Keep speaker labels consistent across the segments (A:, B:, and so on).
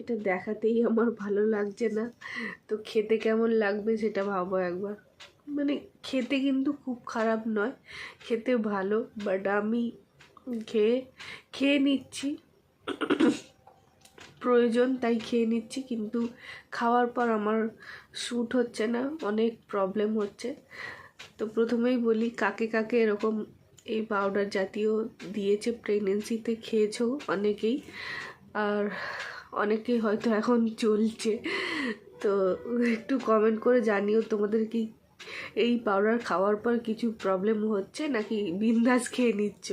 A: এটা দেখাতেই আমার ভালো লাগছে না। তো খেতে কেমন লাগবে সেটা ভাবো একবার। মানে খেতে কিন্তু খুব খারাপ নয়, খেতে ভালো বাট আমি খেয়ে খেয়ে নিচ্ছি। প্রয়োজন তাই খেয়ে নিচ্ছি, কিন্তু খাওয়ার পর আমার শ্যুট হচ্ছে না, অনেক প্রবলেম হচ্ছে। তো প্রথমেই বলি, কাকে কাকে এরকম এই পাউডার জাতীয় দিয়েছে প্রেগনেন্সিতে খেয়েছো অনেকেই। আর অনেকেই হয়তো এখন চলছে। তো একটু কমেন্ট করে জানিও তোমাদের কি এই পাউডার খাওয়ার পর কিছু প্রবলেম হচ্ছে নাকি বিন্দাস খেয়ে নিচ্ছ?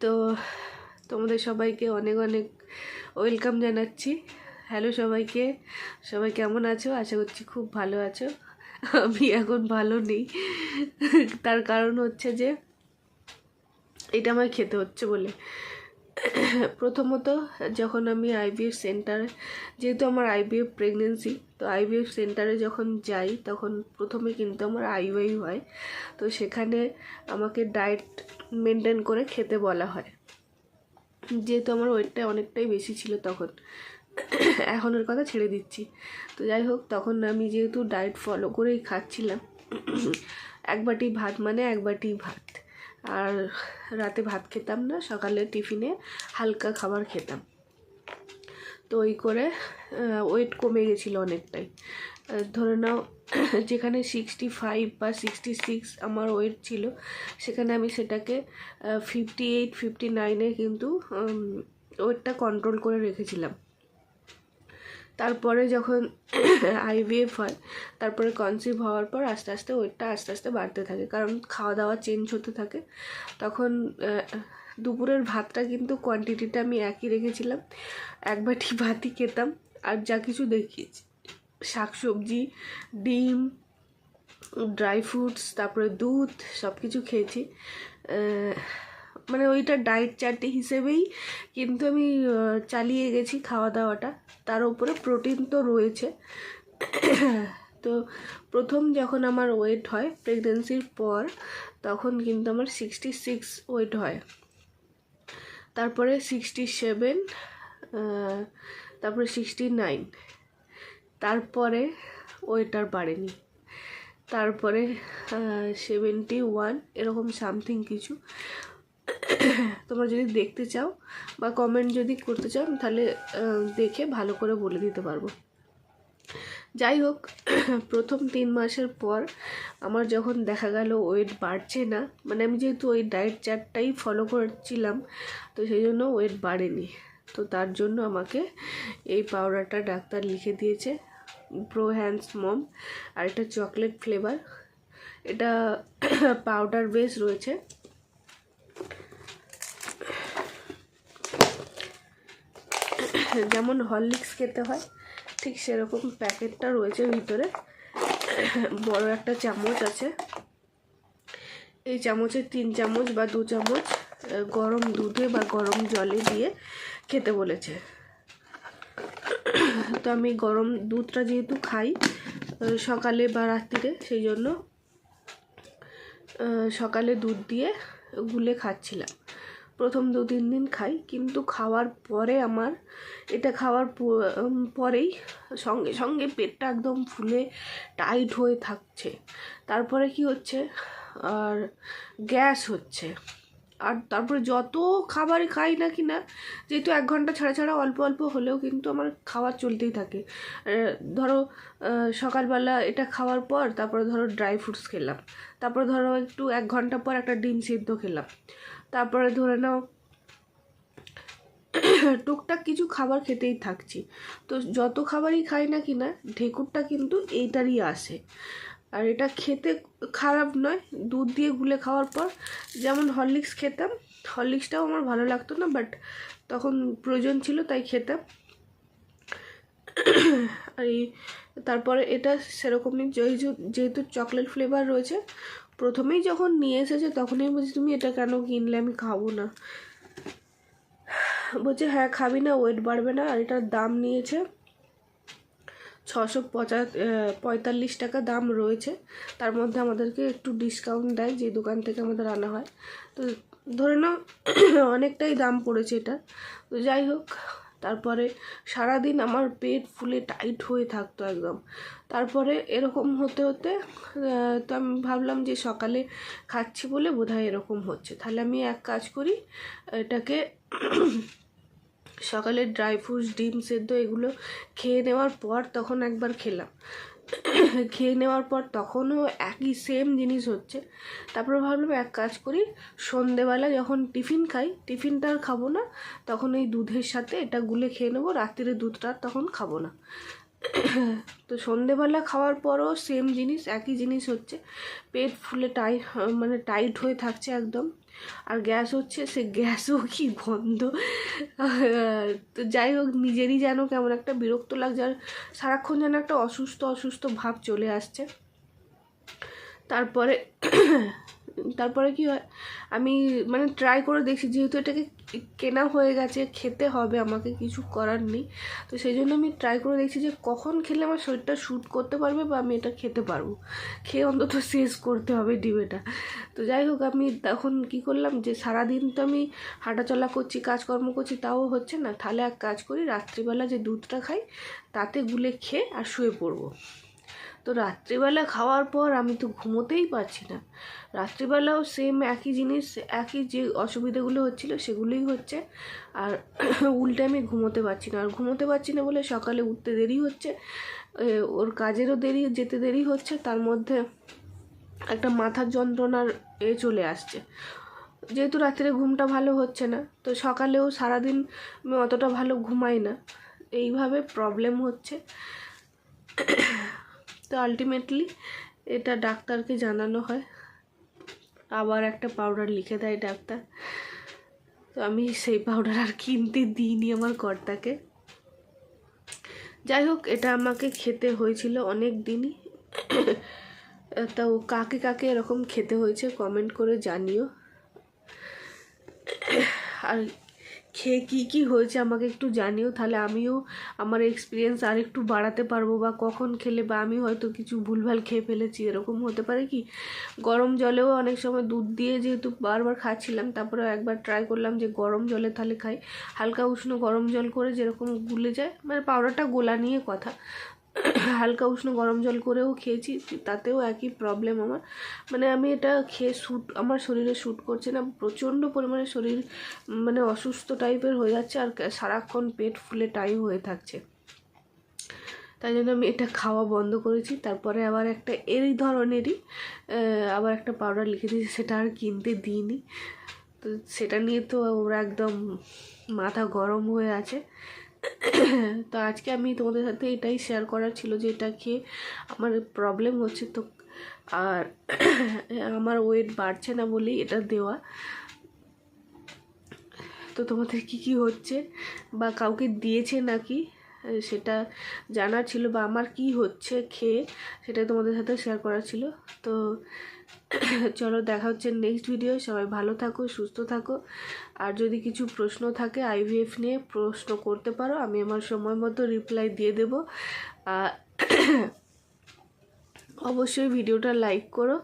A: তো তোমাদের সবাইকে অনেক অনেক ওয়েলকাম জানাচ্ছি। হ্যালো সবাইকে। সবাই কেমন আছো? আশা করছি খুব ভালো আছো। আমি এখন ভালো নেই। তার কারণ হচ্ছে যে এটা আমায় খেতে হচ্ছে বলে। প্রথমত, যখন আমি আইভিএফ সেন্টারে, যেহেতু আমার আইভিএফ প্রেগনেন্সি তো আইভিএফ সেন্টারে যখন যাই, তখন প্রথমে কিন্তু আমার আইওয়াই হয়। তো সেখানে আমাকে ডায়েট মেনটেন করে খেতে বলা হয়। যেহেতু আমার ওয়েটটা অনেকটাই বেশি ছিল তখন। এখন ওর কথা ছেড়ে দিচ্ছি। তো যাই হোক, তখন আমি যেহেতু ডায়েট ফলো করেই খাচ্ছিলাম, এক বাটি ভাত মানে এক বাটি ভাত। আর রাতে ভাত খেতাম না, সকালে টিফিনে হালকা খাবার খেতাম। তো ওই করে ওয়েট কমে গেছিল অনেকটাই। ধরে নাও, যেখানে সিক্সটি ফাইভ বা সিক্সটি সিক্স আমার ওয়েট ছিল, সেখানে আমি সেটাকে ফিফটি এইট ফিফটি নাইনে কিন্তু ওয়েটটা কন্ট্রোল করে রেখেছিলাম। তারপরে যখন আইভিএফ হয়, তারপরে কনসিভ হওয়ার পর আস্তে আস্তে ওয়েটটা আস্তে আস্তে বাড়তে থাকে। কারণ খাওয়া দাওয়া চেঞ্জ হতে থাকে। তখন দুপুরের ভাতটা কিন্তু কোয়ান্টিটিটা আমি একই রেখেছিলাম। এক বাটি ভাতই খেতাম। আর যা কিছু দেখিয়েছি। শাকসবজি ডিম ড্রাই ফ্রুটস তারপরে দুধ সব কিছু খেয়েছি মানে ওইটা ডায়েট চার্ট হিসেবেই কিন্তু আমি চালিয়ে গেছি খাওয়া দাওয়াটা তার উপরে প্রোটিন তো রয়েছে। তো প্রথম যখন আমার ওয়েট হয় প্রেগনেন্সির পর, তখন কিন্তু আমার সিক্সটি সিক্স ওয়েট হয়। তারপরে সিক্সটি সেভেন তারপরে সিক্সটি নাইন। তারপরে ওয়েট আর বাড়েনি। তারপরে সেভেন্টি ওয়ান, এরকম সামথিং কিছু। তোমরা যদি দেখতে চাও বা কমেন্ট যদি করতে চাও, তাহলে দেখে ভালো করে বলে দিতে পারব। যাই হোক, প্রথম তিন মাসের পর আমার যখন দেখা গেল ওয়েট বাড়ছে না মানে আমি যেহেতু ওই ডায়েট চার্টটাই ফলো করছিলাম, তো সেই জন্য ওয়েট বাড়েনি। তো তার জন্য আমাকে এই পাউডারটা ডাক্তার লিখে দিয়েছে প্রো হ্যান্ডস মম আর এটা চকলেট ফ্লেভার এটা পাউডার বেস রয়েছে। যেমন হরলিক্স খেতে হয়, ঠিক সেরকম প্যাকেটটা রয়েছে ভিতরে। বড় একটা চামচ আছে। এই চামচের তিন চামচ বা দু চামচ গরম দুধে বা গরম জলে দিয়ে খেতে বলেছে। তো আমি গরম দুধটা যেহেতু খাই সকালে বা রাত্রিরে, সেই জন্য সকালে দুধ দিয়ে গুলে খাচ্ছিলাম। প্রথম দু তিন দিন খাই, কিন্তু খাওয়ার পরে আমার, এটা খাওয়ার পরেই সঙ্গে সঙ্গে পেটটা একদম ফুলে টাইট হয়ে থাকছে। তারপরে কি হচ্ছে? আর গ্যাস হচ্ছে। আর তারপরে যত খাবার খাই না কি না, যেহেতু এক ঘণ্টা ছাড়া ছাড়া অল্প অল্প হলেও কিন্তু আমার খাবার চলতেই থাকে। ধরো সকালবেলা এটা খাওয়ার পর তারপরে ধরো ড্রাই ফ্রুটস খেলাম। তারপরে ধরো একটু এক ঘণ্টা পর একটা ডিম সিদ্ধ খেলাম। তারপরে ধরে নাও, টুকটাক কিছু খাবার খেতেই থাকছি। তো যত খাবারই খাই না কি না ঢেকুরটা কিন্তু এইটারই আসে। আর এটা খেতে খারাপ নয়, দুধ দিয়ে গুলে খাওয়ার পর, যেমন হরলিক্স খেতাম, হরলিক্সটাও আমার ভালো লাগতো না, বাট তখন প্রয়োজন ছিল তাই খেতাম। আর তারপরে এটা সেরকমই যেহেতু চকলেট ফ্লেভার রয়েছে প্রথমেই যখন নিয়ে এসেছে, তখনই বলছি, তুমি এটা কেন কিনলে? আমি খাব না। বলছে হ্যাঁ খাবি না ওয়েট বাড়বে না। আর এটার দাম নিয়েছে ছশো পঁচা পঁয়তাল্লিশ টাকা দাম রয়েছে। তার মধ্যে আমাদেরকে একটু ডিসকাউন্ট দেয়, যে দোকান থেকে আমাদের আনা হয়। তো ধরে নাও, অনেকটাই দাম পড়েছে এটা তো যাই হোক তারপরে সারাদিন আমার পেট ফুলে টাইট হয়ে থাকতো একদম। তারপরে এরকম হতে হতে তো আমি ভাবলাম যে সকালে খাচ্ছি বলে বোধহয় এরকম হচ্ছে। তাহলে আমি এক কাজ করি, এটাকে সকালে ড্রাই ফ্রুটস ডিম সেদ্ধ এগুলো খেয়ে নেওয়ার পর তখন একবার খেলাম। খেয়ে নেওয়ার পর তখনও একই সেম জিনিস হচ্ছে। তারপর ভাবলাম এক কাজ করি, সন্ধেবেলা যখন টিফিন খাই, টিফিনটা আর খাব না, তখন এই দুধের সাথে এটা গুলে খেয়ে নেব, রাত্রিরে দুধটা তখন খাব না। তো সন্ধেবেলা খাওয়ার পরও সেম জিনিস, একই জিনিস হচ্ছে। পেট ফুলে টাইট মানে টাইট হয়ে থাকছে একদম। আর গ্যাস হচ্ছে, সে গ্যাসও কি গন্ধ। তো যাই হোক, নিজেরই যেন কেমন একটা বিরক্ত লাগছে। আর সারাক্ষণ যেন একটা অসুস্থ অসুস্থ ভাব চলে আসছে। তারপরে তারপরে কি হয়, আমি মানে ট্রাই করে দেখছি, যেহেতু এটাকে কেনা হয়ে গেছে, খেতে হবে, আমাকে কিছু করার নেই, তো সেই জন্য আমি ট্রাই করে দেখছি যে কখন খেলে আমার শরীরটা শ্যুট করতে পারবে বা আমি এটা খেতে পারব। খেয়ে অন্তত শেষ করতে হবে ডিবেটা তো যাই হোক, আমি তখন কি করলাম যে সারাদিন তো আমি হাঁটাচলা করছি, কাজকর্ম করছি, তাও হচ্ছে না। তাহলে এক কাজ করি, রাত্রিবেলা যে দুধটা খাই, তাতে গুলে খেয়ে আর শুয়ে পড়ব। তো রাত্রিবেলা খাওয়ার পর আমি তো ঘুমোতেই পারছি না। রাত্রিবেলাও সেম একই জিনিস, একই যে অসুবিধাগুলো হচ্ছিল সেগুলোই হচ্ছে। আর উল্টে আমি ঘুমোতে পারছি না। আর ঘুমোতে পারছি না বলে সকালে উঠতে দেরি হচ্ছে। ওর কাজেরও দেরি, যেতে দেরি হচ্ছে। তার মধ্যে একটা মাথার যন্ত্রণার এ চলে আসছে। যেহেতু রাত্রে ঘুমটা ভালো হচ্ছে না, তো সকালেও সারাদিন আমি অতটা ভালো ঘুমাই না। এইভাবে প্রবলেম হচ্ছে। তো আলটিমেটলি এটা ডাক্তারকে জানানো হয়। আবার একটা পাউডার লিখে দেয় ডাক্তার। তো আমি সেই পাউডার আর কিনতে দিইনি আমার কর্তাকে। যাই হোক, এটা আমাকে খেতে হয়েছিল অনেক দিনই। তো কাকে কাকে এরকম খেতে হয়েছে কমেন্ট করে জানিও। আর খেয়ে কী কী হয়েছে আমাকে একটু জানিও, তাহলে আমিও আমার এক্সপিরিয়েন্স আর একটু বাড়াতে পারব বা কখন খেলে বা আমি হয়তো কিছু ভুলভাল খেয়ে ফেলেছি, এরকম হতে পারে কি? গরম জলেও অনেক সময় দুধ দিয়ে যেহেতু বারবার খাচ্ছিলাম তারপরে একবার ট্রাই করলাম যে গরম জলে তাহলে খাই। হালকা উষ্ণ গরম জল করে যেরকম গুলে যায় মানে পাউডারটা গোলা নিয়ে কথা। হালকা উষ্ণ গরম জল করেও খেয়েছি, তাতেও একই প্রবলেম আমার। মানে আমি এটা খেয়ে শ্যুট আমার শরীরে শ্যুট করছে না, প্রচণ্ড পরিমাণে শরীর মানে অসুস্থ টাইপের হয়ে যাচ্ছে আর সারাক্ষণ পেট ফুলে টাই হয়ে থাকছে। তাই জন্য আমি এটা খাওয়া বন্ধ করেছি, তারপরে আবার একটা এরই ধরনেরই আবার একটা পাউডার লিখে দিয়েছি, সেটা আর কিনতে দিইনি। তো সেটা নিয়ে তো ওরা একদম মাথা গরম হয়ে আছে। তো আজকে আমি তোমাদের সাথে এটাই শেয়ার করার ছিল যে এটা খেয়ে আমার প্রবলেম হচ্ছে তো, আর আমার ওয়েট বাড়ছে না বলেই এটা দেওয়া। তো তোমাদের কি কি হচ্ছে বা কাউকে দিয়েছে নাকি সেটা জানার ছিল বা আমার কি হচ্ছে খেয়ে সেটা তোমাদের সাথে শেয়ার করার ছিল। তো চলো দেখা হচ্ছে নেক্সট ভিডিও সবাই ভালো থাকো, সুস্থ থাকো। আর যদি কিছু প্রশ্ন থাকে আইভিএফ নিয়ে প্রশ্ন করতে পারো, আমি আমার সময় মতো রিপ্লাই দিয়ে দেব। অবশ্যই ভিডিওটা লাইক করো।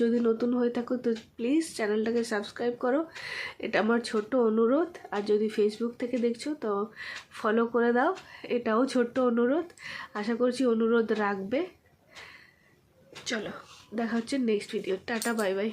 A: যদি নতুন হয়ে থাকো তো প্লিজ চ্যানেলটাকে সাবস্ক্রাইব করো। এটা আমার ছোট্ট অনুরোধ। আর যদি ফেসবুক থেকে দেখছ তো ফলো করে দাও। এটাও ছোট্ট অনুরোধ। আশা করছি অনুরোধ রাখবে। চলো। দেখা হচ্ছে next video tata bye bye